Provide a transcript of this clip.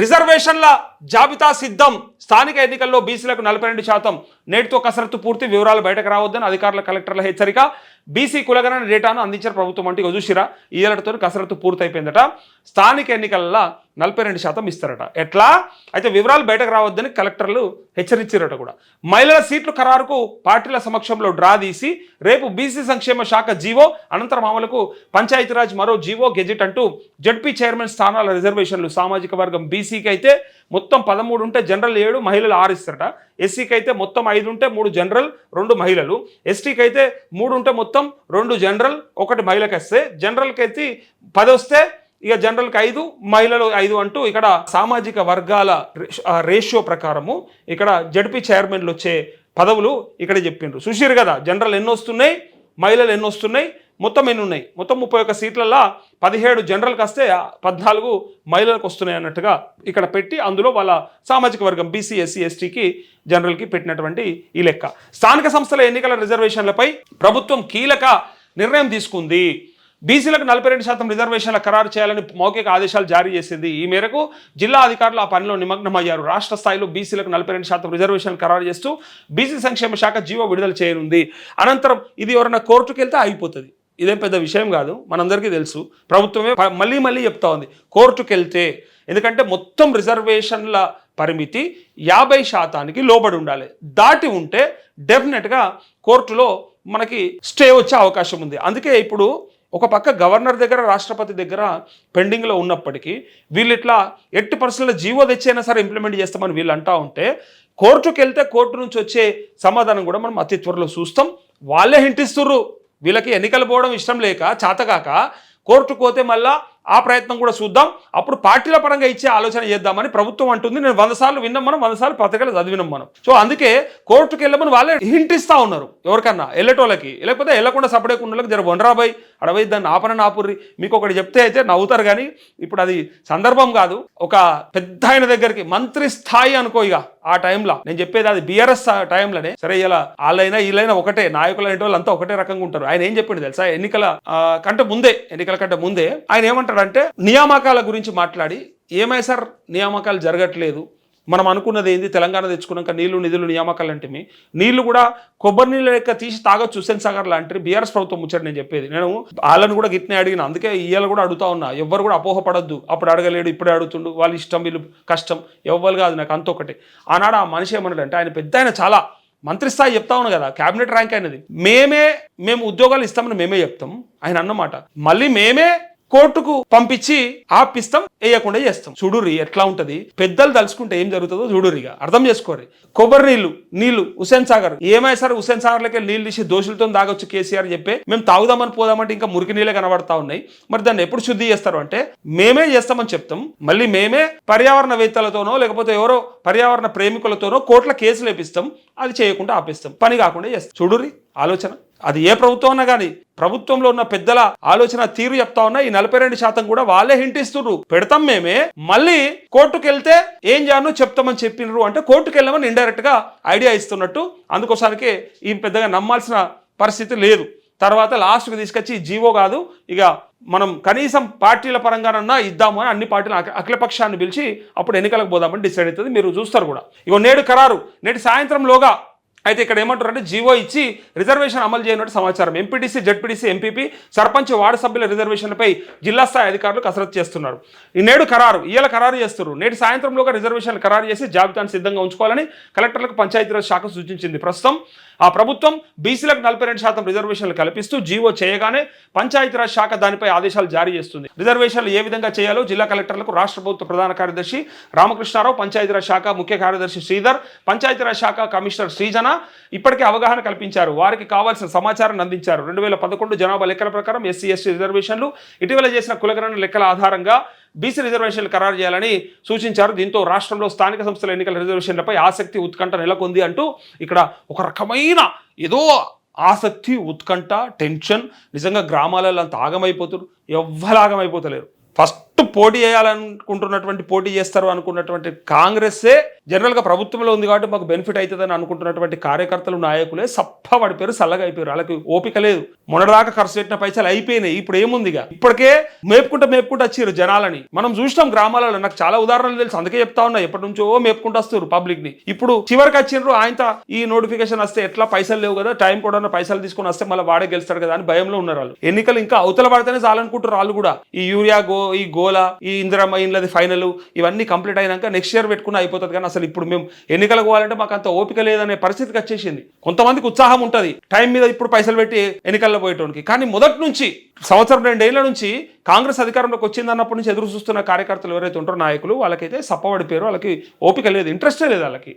రిజర్వేషన్ల జాబితా సిద్ధం. స్థానిక ఎన్నికల్లో బీసీలకు నలభై రెండు శాతం. నేటితో కసరత్తు పూర్తి. వివరాలు బయటకు రావద్దని అధికారుల కలెక్టర్ల హెచ్చరిక. బీసీ కులగణన డేటాను అందించిన ప్రభుత్వం అంటే ఇగో చూసిరా ఈ ఏళ్ళతో కసరత్తు పూర్తయిపోయిందట. స్థానిక ఎన్నికల్లో నలభై రెండు శాతం ఇస్తారట. ఎట్లా? అయితే వివరాలు బయటకు రావద్దని కలెక్టర్లు హెచ్చరించారట కూడా. మహిళల సీట్లు ఖరారుకు పార్టీల సమక్షంలో డ్రా తీసి రేపు బీసీ సంక్షేమ శాఖ జీవో అనంతరం అమలుకు పంచాయతీరాజ్ మరో జీవో గెజిట్ అంటూ జడ్పీ చైర్మన్ స్థానాల రిజర్వేషన్లు సామాజిక వర్గం బీసీకి అయితే మొత్తం పదమూడు ఉంటే జనరల్ ఏడు మహిళలు ఆరు ఇస్తారట. ఎస్సీకి అయితే మొత్తం ఐదు ఉంటే మూడు జనరల్ రెండు మహిళలు. ఎస్టీకి అయితే మూడు ఉంటే మొత్తం రెండు జనరల్ ఒకటి మహిళకి వస్తే జనరల్కి అయితే పది వస్తే ఇక జనరల్కి ఐదు మహిళలు ఐదు అంటూ ఇక్కడ సామాజిక వర్గాల రేషియో ప్రకారము ఇక్కడ జడ్పీ చైర్మన్లు వచ్చే పదవులు ఇక్కడ చెప్పిండ్రు. చూసిరు కదా జనరల్ ఎన్ని వస్తున్నాయి మహిళలు ఎన్ని వస్తున్నాయి మొత్తం ఎన్ని ఉన్నాయి? మొత్తం ముప్పై ఒక్క సీట్లలో పదిహేడు జనరల్కి వస్తే పద్నాలుగు మహిళలకు వస్తున్నాయి అన్నట్టుగా ఇక్కడ పెట్టి అందులో వాళ్ళ సామాజిక వర్గం బీసీ ఎస్సీ ఎస్టీకి జనరల్కి పెట్టినటువంటి ఈ లెక్క. స్థానిక సంస్థల ఎన్నికల రిజర్వేషన్లపై ప్రభుత్వం కీలక నిర్ణయం తీసుకుంది. బీసీలకు నలభై రెండు శాతం రిజర్వేషన్ల ఖరారు చేయాలని మౌఖిక ఆదేశాలు జారీ చేసింది. ఈ మేరకు జిల్లా అధికారులు ఆ పనిలో నిమగ్నమయ్యారు. రాష్ట్ర స్థాయిలో బీసీలకు నలభై రెండు శాతం రిజర్వేషన్లు ఖరారు చేస్తూ బీసీ సంక్షేమ శాఖ జీవో విడుదల చేయనుంది. అనంతరం ఇది ఎవరైనా కోర్టుకు వెళ్తే అయిపోతుంది ఇదేం పెద్ద విషయం కాదు. మనందరికీ తెలుసు. ప్రభుత్వమే మళ్ళీ మళ్ళీ చెప్తా ఉంది. కోర్టుకు వెళ్తే ఎందుకంటే మొత్తం రిజర్వేషన్ల పరిమితి యాభై శాతానికి లోబడి ఉండాలి. దాటి ఉంటే డెఫినెట్గా కోర్టులో మనకి స్టే వచ్చే అవకాశం ఉంది. అందుకే ఇప్పుడు ఒక పక్క గవర్నర్ దగ్గర రాష్ట్రపతి దగ్గర పెండింగ్లో ఉన్నప్పటికీ వీళ్ళు ఇట్లా ఎట్టి పరిస్థితుల్లో జీవో తెచ్చైనా సరే ఇంప్లిమెంట్ చేస్తామని వీళ్ళు అంటా ఉంటే కోర్టుకు వెళ్తే కోర్టు నుంచి వచ్చే సమాధానం కూడా మనం అతి త్వరలో చూస్తాం. వాళ్ళే హింటిస్తుర్రు. వీళ్ళకి ఎన్నికలు పోవడం ఇష్టం లేక చాతగాక కోర్టుకు పోతే మళ్ళా ఆ ప్రయత్నం కూడా చూద్దాం. అప్పుడు పార్టీల పరంగా ఇచ్చే ఆలోచన చేద్దామని ప్రభుత్వం అంటుంది. నేను వంద సార్లు విన్నాం మనం వంద సార్లు పత్రికలు చదివినాం మనం. సో అందుకే కోర్టుకు వెళ్ళమని వాళ్ళే హింట్ ఇస్తా ఉన్నారు ఎవరికన్నా వెళ్ళేటోళ్ళకి. లేకపోతే వెళ్ళకుండా సపరేట్ వాళ్ళకి జర వనరాబాయ్ అడవై దాన్ని ఆపన ఆపుర్రి. మీకు ఒకటి చెప్తే అయితే నవ్వుతారు కానీ ఇప్పుడు అది సందర్భం కాదు. ఒక పెద్ద ఆయన దగ్గరికి మంత్రి స్థాయి అనుకో ఇక ఆ టైంలో. నేను చెప్పేది అది బీఆర్ఎస్ టైంలోనే. సరే ఇలా వాళ్ళైనా వీళ్ళైనా ఒకటే నాయకులు అనేటి వాళ్ళు అంతా ఒకటే రకంగా ఉంటారు. ఆయన ఏం చెప్పిండు తెలుసా? ఎన్నికల కంటే ముందే ఎన్నికల కంటే ముందే ఆయన ఏమంటారు? అంటే నియామకాల గురించి మాట్లాడి ఏమై సార్ నియామకాలు జరగట్లేదు? మనం అనుకున్నది ఏంది? తెలంగాణ తెచ్చుకున్నాక నీళ్ళు నిధులు నియామకాలు అంటే నీళ్ళు కూడా కొబ్బరి నీళ్ళ లెక్క తీసి తాగొచ్చు హుస్సేన్ సాగర్ లాంటి బీఆర్ఎస్ ప్రభుత్వం ముచ్చట నేను చెప్పేది. నేను వాళ్ళని కూడా గిట్నే అడిగిన. అందుకే ఇయ్యాల కూడా అడుగుతా ఉన్నా. ఎవ్వరు కూడా అపోహపడద్దు అప్పుడు అడగలేడు ఇప్పుడే అడుగుతుండు. వాళ్ళు ఇష్టం వీళ్ళు కష్టం. ఎవ్వరు కాదు నాకు అంత ఒకటి. ఆనాడు ఆ మనిషి ఏమన్నాడు అంటే ఆయన పెద్ద ఆయన చాలా మంత్రి స్థాయి చెప్తా ఉన్నాను కదా క్యాబినెట్ ర్యాంక్ అయినది. మేమే మేము ఉద్యోగాలు ఇస్తామని మేమే చెప్తాం. ఆయన అన్నమాట. మళ్ళీ మేమే కోర్టుకు పంపించి ఆపిస్తాం వేయకుండా చేస్తాం. చూడురి ఎట్లా ఉంటది? పెద్దలు తలుచుకుంటే ఏం జరుగుతుందో చూడురిగా అర్థం చేసుకోరి కొబ్బరి నీళ్ళు నీళ్ళు హుసేన్ సాగర్. ఏమై సార్ హుసేన్ సాగర్ లకే నీళ్ళు తీసి దోషులతో తాగొచ్చు కేసీఆర్ చెప్పి మేము తాగుదామని పోదామంటే ఇంకా మురికి నీళ్ళే కనబడతా ఉన్నాయి. మరి దాన్ని ఎప్పుడు శుద్ధి చేస్తారు? అంటే మేమే చేస్తామని చెప్తాం. మళ్ళీ మేమే పర్యావరణ వేత్తలతోనో లేకపోతే ఎవరో పర్యావరణ ప్రేమికులతోనో కోట్ల కేసులు వేపిస్తాం. అది చేయకుండా ఆపేస్తాం. పని కాకుండా చేస్తాం. చూడురి ఆలోచన. అది ఏ ప్రభుత్వం అన్నా కానీ ప్రభుత్వంలో ఉన్న పెద్దల ఆలోచన తీరు చెప్తా ఉన్నా ఈ నలభై రెండు శాతం కూడా వాళ్ళే హింటిస్తున్నారు పెడతాం మేమే మళ్ళీ కోర్టుకు వెళ్తే ఏం చేయను చెప్తామని చెప్పినారు అంటే కోర్టుకు వెళ్ళమని ఇండైరెక్ట్గా ఐడియా ఇస్తున్నట్టు అందుకోసానికి ఈ పెద్దగా నమ్మాల్సిన పరిస్థితి లేదు. తర్వాత లాస్ట్కి తీసుకొచ్చి జీవో కాదు ఇక మనం కనీసం పార్టీల పరంగానన్నా ఇద్దాము అని అన్ని పార్టీలు అఖిలపక్షాన్ని పిలిచి అప్పుడు ఎన్నికలకు పోదామని డిసైడ్ అవుతుంది. మీరు చూస్తారు కూడా. ఇగో నేడు ఖరారు నేటి సాయంత్రంలోగా అయితే ఇక్కడ ఏమంటారంటే జీవో ఇచ్చి రిజర్వేషన్ అమలు చేయనట్టు సమాచారం. MPTC ZPTC MPP sarpanch ward సభ్యుల రిజర్వేషన్లపై జిల్లా స్థాయి అధికారులు కసరత్తు చేస్తున్నారు. ఈ నేడు ఖరారు ఇవాళ ఖరారు చేస్తున్నారు. నేటి సాయంత్రంలోగా రిజర్వేషన్లు ఖరారు చేసి జాబితాను సిద్ధంగా ఉంచుకోవాలని కలెక్టర్లకు పంచాయతీరాజ్ శాఖ సూచించింది. ప్రస్తుతం ఆ ప్రభుత్వం బీసీలకు నలభై రెండు శాతం రిజర్వేషన్లు కల్పిస్తూ జీవో చేయగానే పంచాయతీరాజ్ శాఖ దానిపై ఆదేశాలు జారీ చేస్తుంది. రిజర్వేషన్లు ఏ విధంగా చేయాలో జిల్లా కలెక్టర్లకు రాష్ట్ర ప్రభుత్వ ప్రధాన కార్యదర్శి రామకృష్ణారావు పంచాయతీరాజ్ శాఖ ముఖ్య కార్యదర్శి శ్రీధర్ పంచాయతీరాజ్ శాఖ కమిషనర్ శ్రీజన ఇప్పటికే అవగాహన కల్పించారు. వారికి కావాల్సిన సమాచారాన్ని అందించారు. రెండు వేల పదకొండు జనాభా లెక్కల ప్రకారం ఎస్సీ ఎస్టీ రిజర్వేషన్లు ఇటీవల చేసిన కులగణన లెక్కల ఆధారంగా బీసీ రిజర్వేషన్లు ఖరారు చేయాలని సూచించారు. దీంతో రాష్ట్రంలో స్థానిక సంస్థల ఎన్నికల రిజర్వేషన్లపై ఆసక్తి ఉత్కంఠ నెలకొంది అంటూ ఇక్కడ ఒక రకమైన ఏదో ఆసక్తి ఉత్కంఠ టెన్షన్. నిజంగా గ్రామాలలో అంత ఆగమైపోతారు. ఎవ్వరు ఆగమైపోతలేరు ఫస్ట్ పోటీ చేయాలనుకుంటున్నటువంటి పోటీ చేస్తారు అనుకున్నటువంటి కాంగ్రెస్సే జనరల్గా ప్రభుత్వంలో ఉంది కాబట్టి మాకు బెనిఫిట్ అవుతుందని అనుకుంటున్నటువంటి కార్యకర్తలు నాయకులే సప్ప పడిపోయారు చల్లగా అయిపోయారు. వాళ్ళకి ఓపిక లేదు. మొన్నటిదాకా ఖర్చు పెట్టిన పైసలు అయిపోయినాయి. ఇప్పుడు ఏముందిగా ఇప్పటికే మేపుకుంటా మేపుకుంటూ వచ్చారు జనాలని. మనం చూసినాం గ్రామాలలో నాకు చాలా ఉదాహరణలు తెలుసు. అందుకే చెప్తా ఉన్నా ఎప్పటి నుంచో మేపుకుంటూ వస్తారు పబ్లిక్ని ఇప్పుడు చివరికి వచ్చిండ్రు ఆయన ఈ నోటిఫికేషన్ వస్తే ఎట్లా పైసలు లేవు కదా టైం కూడా పైసలు తీసుకొని వస్తే మళ్ళీ వాడే గెలుస్తాడు కదా అని భయంలో ఉన్నారు వాళ్ళు. ఎన్నికలు ఇంకా అవతల పడితేనే చాలనుకుంటారు వాళ్ళు కూడా. ఈ యూరియా గో ఈ గో ఓలా ఈ ఇందిరమ్మ ఇండ్లది ఫైనల్ ఇవన్నీ కంప్లీట్ అయినాక నెక్స్ట్ ఇయర్ పెట్టుకుని అయిపోతుంది కానీ అసలు ఇప్పుడు మేము ఎన్నికలకు పోవాలంటే మాకు అంత ఓపిక లేదనే పరిస్థితికి వచ్చేసింది. కొంతమందికి ఉత్సాహం ఉంటుంది. టైం మీద ఇప్పుడు పైసలు పెట్టి ఎన్నికల్లో పోయేటోనికి. కానీ మొదటి నుంచి సంవత్సరం రెండేళ్ళ నుంచి కాంగ్రెస్ అధికారంలోకి వచ్చిందన్నప్పటి నుంచి ఎదురు చూస్తున్న కార్యకర్తలు ఎవరైతే ఉంటారో నాయకులు వాళ్ళకైతే సప్పబడిపోయారు వాళ్ళకి ఓపిక లేదు ఇంట్రెస్టే లేదు వాళ్ళకి.